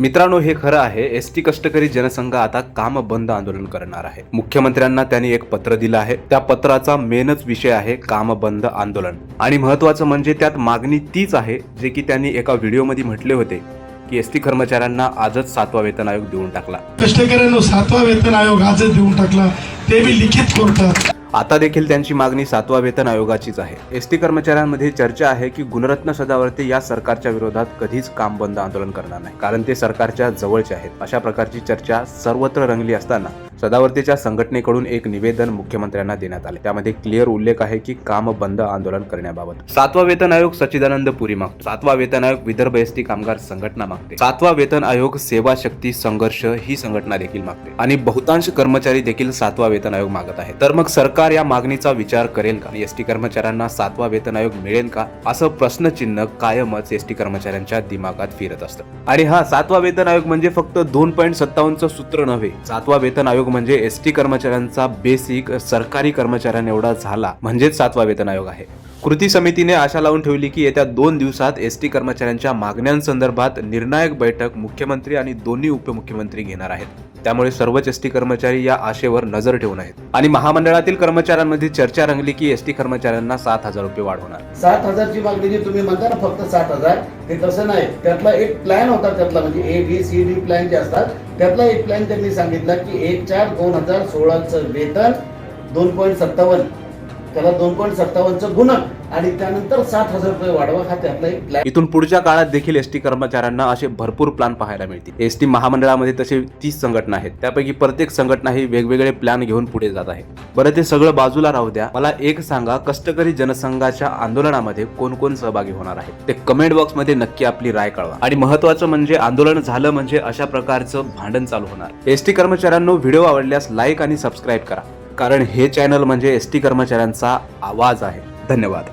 मित्रांनो हे खरं आहे एस टी कष्टकरी जनसंघ आता काम बंद आंदोलन करणार आहे. मुख्यमंत्र्यांना त्यांनी एक पत्र दिलं आहे. त्या पत्राचा मेनच विषय आहे काम बंद आंदोलन. आणि महत्वाचं म्हणजे त्यात मागणी तीच आहे जे की त्यांनी एका व्हिडिओमध्ये म्हटले होते की एस टी कर्मचाऱ्यांना आजच सातवा वेतन आयोग देऊन टाकला. कष्टकऱ्यांना सातवा वेतन आयोग आजच देऊन टाकला. ते बी लिखित कोर्टात. आता देखील त्यांची मागणी सातवा वेतन आयोगाचीच आहे. एस टी कर्मचाऱ्यांमध्ये चर्चा आहे की गुणरत्न सदावर्ते या सरकारच्या विरोधात कधीच काम बंद आंदोलन करणार नाही. कारण ते सरकारच्या जवळचे आहेत. अशा प्रकारची चर्चा सर्वत्र रंगली असताना सदावर्तीच्या संघटनेकडून एक निवेदन मुख्यमंत्र्यांना देण्यात आले. त्यामध्ये क्लिअर उल्लेख आहे की काम बंद आंदोलन करण्याबाबत. सातवा वेतन आयोग सच्चिदानंद पुरी मागतो. सातवा वेतन आयोग विदर्भ एस कामगार संघटना मागते. सातवा वेतन आयोग सेवा शक्ती संघर्ष ही संघटना देखील मागते. आणि बहुतांश कर्मचारी देखील सातवा वेतन आयोग मागत आहे तर मग सरकार या मागणीचा विचार करेल का? एसटी कर्मचाऱ्यांना सातवा वेतन आयोग मिळेल का? असं प्रश्नचिन्ह कायमच एसटी कर्मचाऱ्यांच्या दिमागात फिरत असतं. आणि हा सातवा वेतन आयोग म्हणजे फक्त दोन पॉईंट सत्तावन्नचं सूत्र नव्हे. सातवा वेतन आयोग म्हणजे एस टी कर्मचाऱ्यांचा बेसिक सरकारी कर्मचाऱ्यांना एवढा झाला. म्हणजेच सातवा वेतन आयोग आहे. कृती समितीने आशा लावून ठेवली की येत्या दोन दिवसात एस टी कर्मचाऱ्यांच्या मागण्यांसंदर्भात निर्णायक बैठक मुख्यमंत्री आणि दोन्ही उपमुख्यमंत्री घेणार आहेत. त्यामुळे सर्वच एस टी कर्मचारी या आशेवर नजर ठेवून आहेत. आणि महामंडळातील कर्मचाऱ्यांमध्ये चर्चा रंगली की एस टी कर्मचाऱ्यांना सात हजार रुपये वाढवणार सात हजारची मागणी जी तुम्ही म्हणता ना फक्त सात हजार. ते तसं नाही. त्यातला एक प्लॅन होता त्यातला म्हणजे A B C D plan जे असतात त्यातला एक प्लॅन त्यांनी सांगितला की एक चार दोन हजार सोळाचं वेतन दोन पॉईंट सत्तावन्न. त्याला दोन पॉईंट सत्तावन्नचं गुणक आणि त्यानंतर सात हजार रुपये वाढवा हा त्यातला एक प्लॅन इथून पुढच्या काळात देखील एसटी कर्मचाऱ्यांना असे भरपूर प्लॅन पाहायला मिळतील. एसटी महामंडळामध्ये तसे तीस संघटना आहेत. त्यापैकी प्रत्येक संघटना ही वेगवेगळे प्लॅन घेऊन पुढे जात आहे. बरं ते सगळं बाजूला राहू द्या. मला एक सांगा कष्टकरी जनसंघाच्या आंदोलनामध्ये कोण कोण सहभागी होणार आहे? ते कमेंट बॉक्समध्ये नक्की आपली राय कळवा. आणि महत्वाचं म्हणजे आंदोलन झालं म्हणजे अशा प्रकारचं भांडण चालू होणार. एसटी कर्मचाऱ्यांना कर्मचाऱ्यांनो व्हिडिओ आवडल्यास लाईक आणि सबस्क्राईब करा. कारण हे चॅनल म्हणजे एस टी कर्मचाऱ्यांचा आवाज आहे. धन्यवाद.